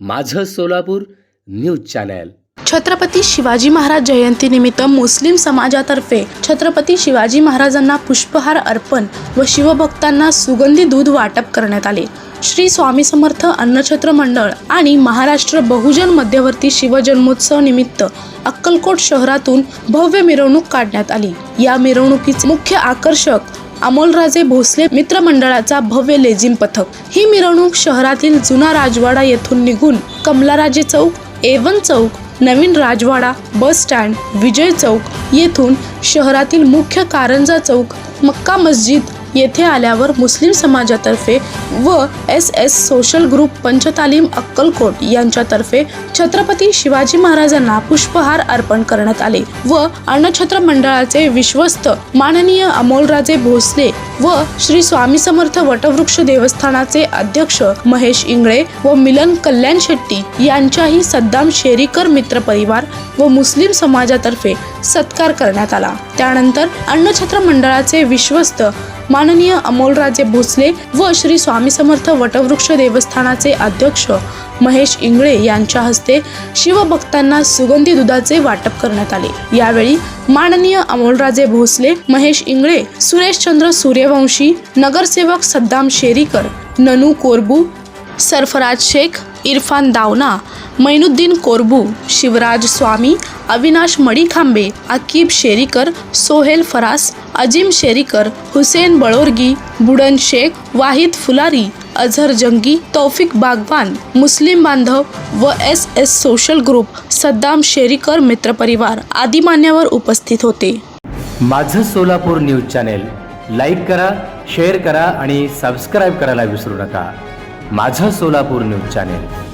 माझं Solapur news channel. Chhatrapati Shivaji Maharaj जयंतीनिमित्त मुस्लिम समाजातर्फे छत्रपती शिवाजी महाराजांना पुष्पहार अर्पण व शिवभक्तांना सुगंधी दूध वाटप करण्यात आले. श्री स्वामी समर्थ अन्नछत्र मंडळ आणि महाराष्ट्र बहुजन मध्यवर्ती शिवजन्मोत्सव निमित्त अक्कलकोट शहरातून भव्य मिरवणूक काढण्यात आली. या मिरवणुकीचे मुख्य आकर्षक अमोलराजे भोसले मित्रमंडळाचा भव्य लेझिम पथक. ही मिरवणूक शहरातील जुना राजवाडा येथून निघून कमलाराजे चौक एवन चौक नवीन राजवाडा बस स्टँड विजय चौक येथून शहरातील मुख्य कारंजा चौक मक्का मस्जिद येथे आल्यावर मुस्लिम समाजातर्फे व S S social group Panchtalim Akkalkot यांच्यातर्फे छत्रपती शिवाजी महाराजांना पुष्पहार अर्पण करण्यात आले व अन्नछत्र मंडळाचे विश्वस्त माननीय अमोलराजे भोसले व श्री स्वामी समर्थ वटवृक्ष देवस्थानाचे अध्यक्ष महेश इंगळे व मिलन कल्याण शेट्टी यांच्याही सद्दाम शेरीकर मित्र परिवार व मुस्लिम समाजातर्फे सत्कार करण्यात आला. त्यानंतर अन्नछत्र मंडळाचे विश्वस्त माननीय अमोलराजे भोसले व श्री स्वामी समर्थ वटवृक्ष देवस्थानाचे अध्यक्ष महेश इंगळे यांच्या हस्ते शिवभक्तांना सुगंधी दुधाचे वाटप करण्यात आले. यावेळी माननीय अमोलराजे भोसले महेश इंगळे सुरेशचंद्र सूर्यवंशी नगरसेवक सद्दाम शेरीकर ननू कोरबू सरफराज शेख इरफान दावना मैनुद्दीन कोरबू शिवराज स्वामी अविनाश मडीखांबे अकीब शेरीकर सोहेल फरास अजिम शेरीकर हुसेन बळोरगी बुडन शेख वाहिद फुलारी अझर जंगी तौफिक बागवान मुस्लिम बांधव व S S social group Saddam Sherikar मित्रपरिवार आदी मान्यवर उपस्थित होते. माझं सोलापूर न्यूज चॅनेल लाईक करा शेअर करा आणि सबस्क्राईब करायला विसरू नका. माझं सोलापूर न्यूज चॅनेल.